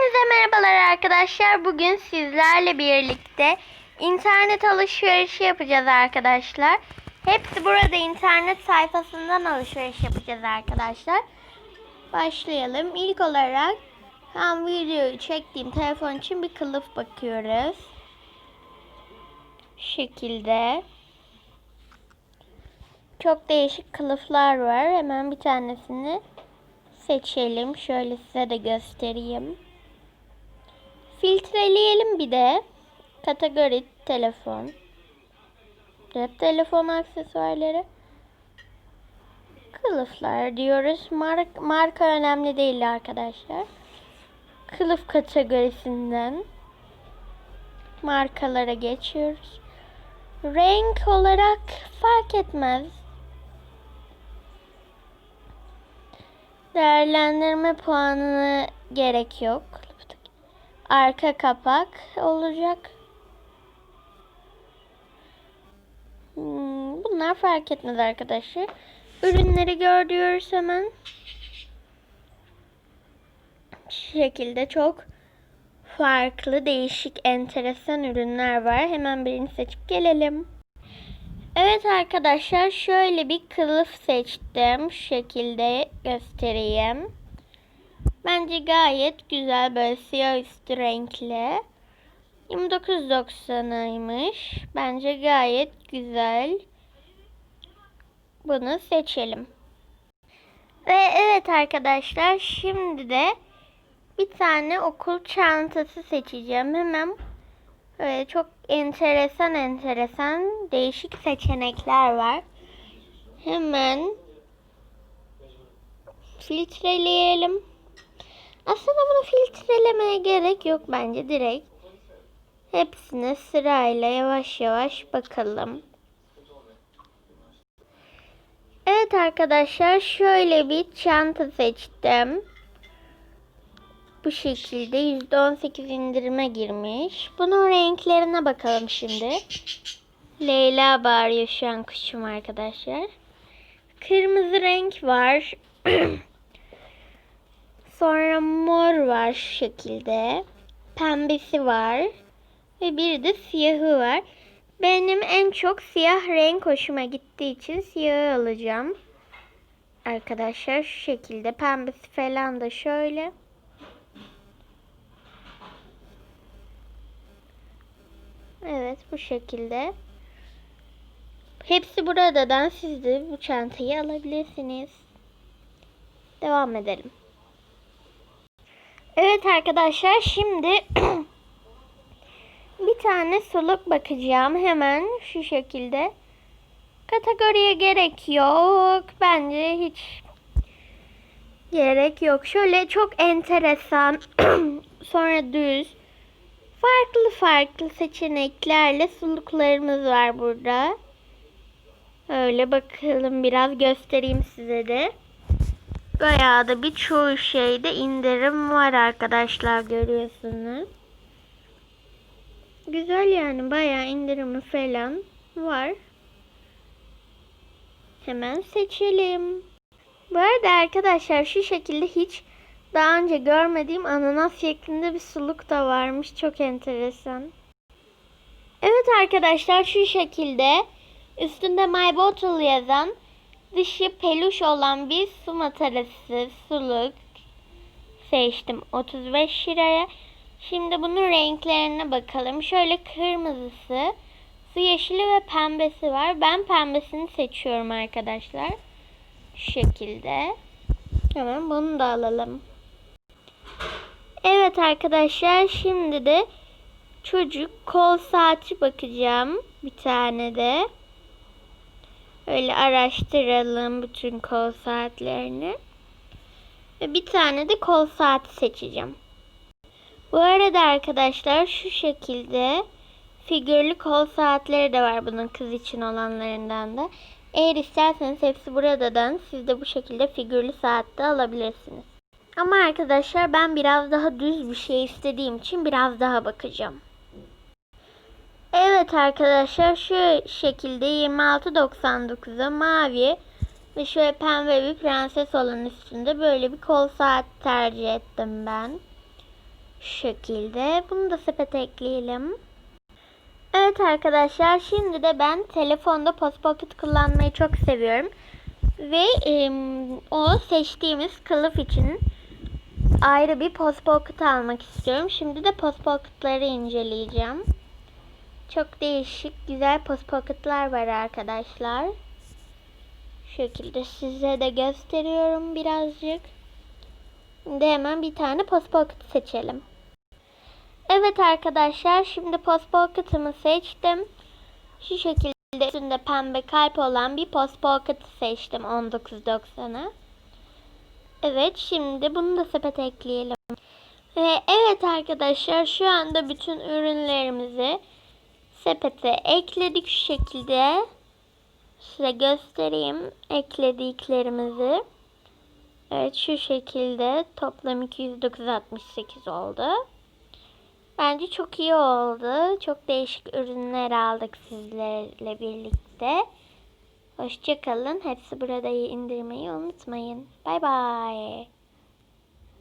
Hepinize merhabalar arkadaşlar. Bugün sizlerle birlikte internet alışverişi yapacağız arkadaşlar. Hepsi burada internet sayfasından alışveriş yapacağız arkadaşlar. Başlayalım. İlk olarak ben videoyu çektiğim telefon için bir kılıf bakıyoruz. Şekilde. Çok değişik kılıflar var. Hemen bir tanesini seçelim. Şöyle size de göstereyim. Filtreleyelim bir de. Kategori telefon. Cep telefon aksesuarları. Kılıflar diyoruz. Mark, marka önemli değil arkadaşlar. Kılıf kategorisinden markalara geçiyoruz. Renk olarak fark etmez. Değerlendirme puanına gerek yok. Arka kapak olacak. Hmm, Bunlar fark etmez arkadaşlar. Ürünleri gördüyoruz hemen. Şu şekilde çok farklı, değişik, enteresan ürünler var. Hemen birini seçip gelelim. Evet arkadaşlar şöyle bir kılıf seçtim. Şu şekilde göstereyim. Bence gayet güzel böyle siyah üstü renkli. 29.90'aymış. Bence gayet güzel. Bunu seçelim. Ve evet arkadaşlar şimdi de bir tane okul çantası seçeceğim. Hemen Böyle çok enteresan enteresan değişik seçenekler var. Hemen filtreleyelim. Aslında bunu filtrelemeye gerek yok bence direkt. Hepsine sırayla yavaş yavaş bakalım. Evet arkadaşlar şöyle bir çanta seçtim. Bu şekilde %18 indirime girmiş. Bunun renklerine bakalım şimdi. Leyla bağırıyor şu an kuşum arkadaşlar. Kırmızı renk var. Sonra mor var şu şekilde. Pembesi var. Ve bir de siyahı var. Benim en çok siyah renk hoşuma gittiği için siyahı alacağım. Arkadaşlar şu şekilde. Pembesi falan da şöyle. Evet bu şekilde. Hepsi buradan siz de bu çantayı alabilirsiniz. Devam edelim. Evet arkadaşlar şimdi bir tane suluk bakacağım hemen şu şekilde. Kategoriye gerek yok. Bence hiç gerek yok. Şöyle çok enteresan sonra düz farklı farklı seçeneklerle suluklarımız var burada. Öyle bakalım biraz göstereyim size de. Bayağı da birçoğu şeyde indirim var arkadaşlar görüyorsunuz. Güzel yani bayağı indirimi falan var. Hemen seçelim. Bu arada arkadaşlar şu şekilde hiç daha önce görmediğim ananas şeklinde bir suluk da varmış. Çok enteresan. Evet arkadaşlar şu şekilde üstünde My Bottle yazan dışı peluş olan bir su matarası suluk seçtim 35 liraya. Şimdi bunun renklerine bakalım. Şöyle kırmızısı, su yeşili ve pembesi var. Ben pembesini seçiyorum arkadaşlar. Şu şekilde. Hemen bunu da alalım. Evet arkadaşlar şimdi de çocuk kol saati bakacağım. Bir tane de. Öyle araştıralım bütün kol saatlerini. Ve bir tane de kol saati seçeceğim. Bu arada arkadaşlar şu şekilde figürlü kol saatleri de var bunun kız için olanlarından da. Eğer isterseniz hepsi buradan siz de bu şekilde figürlü saatte alabilirsiniz. Ama arkadaşlar ben biraz daha düz bir şey istediğim için biraz daha bakacağım. Evet arkadaşlar şu şekilde 26.99'a mavi ve şöyle pembe bir prenses olan üstünde böyle bir kol saat tercih ettim ben. Şu şekilde. Bunu da sepete ekleyelim. Evet arkadaşlar şimdi de ben telefonda Post Pocket kullanmayı çok seviyorum. Ve em, o seçtiğimiz kılıf için ayrı bir Post Pocket almak istiyorum. Şimdi de Post Pocket'ları inceleyeceğim. Çok değişik güzel Post Pocket'lar var arkadaşlar. Şu şekilde size de gösteriyorum birazcık. Şimdi hemen bir tane Post Pocket seçelim. Evet arkadaşlar şimdi Post Pocket'ımı seçtim. Şu şekilde üstünde pembe kalp olan bir Post Pocket seçtim 19.90'a. Evet şimdi bunu da sepete ekleyelim. Ve evet arkadaşlar şu anda bütün ürünlerimizi sepete ekledik şu şekilde. Size göstereyim eklediklerimizi. Evet şu şekilde toplam 209.68 oldu. Bence çok iyi oldu. Çok değişik ürünler aldık sizlerle birlikte. Hoşçakalın. Hepsi burada indirmeyi unutmayın. Bay bay.